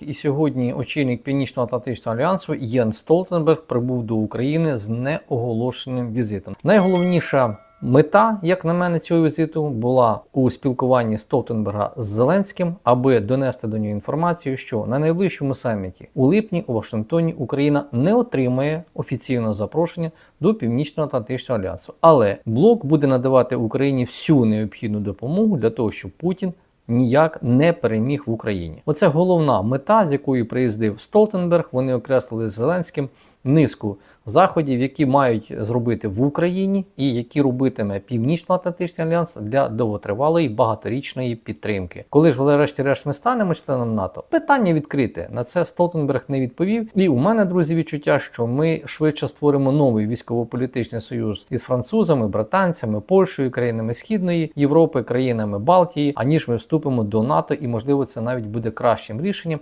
І сьогодні очільник Північно-Атлантичного альянсу Єн Столтенберг прибув до України з неоголошеним візитом. Найголовніша мета, як на мене, цього візиту була у спілкуванні Столтенберга з Зеленським, аби донести до нього інформацію, що на найближчому саміті у липні у Вашингтоні Україна не отримає офіційного запрошення до Північно-Атлантичного альянсу, але блок буде надавати Україні всю необхідну допомогу для того, щоб Путін ніяк не переміг в Україні. Оце головна мета, з якою приїздив Столтенберг. Вони окреслили з Зеленським низку заходів, які мають зробити в Україні, і які робитиме Північно-Атлантичний альянс для довготривалої багаторічної підтримки. Коли ж врешті-решт ми станемо членом НАТО, питання відкрите. На це Столтенберг не відповів. І у мене, друзі, відчуття, що ми швидше створимо новий військово-політичний союз із французами, британцями, Польщею, країнами Східної Європи, країнами Балтії, аніж ми вступимо до НАТО, і можливо це навіть буде кращим рішенням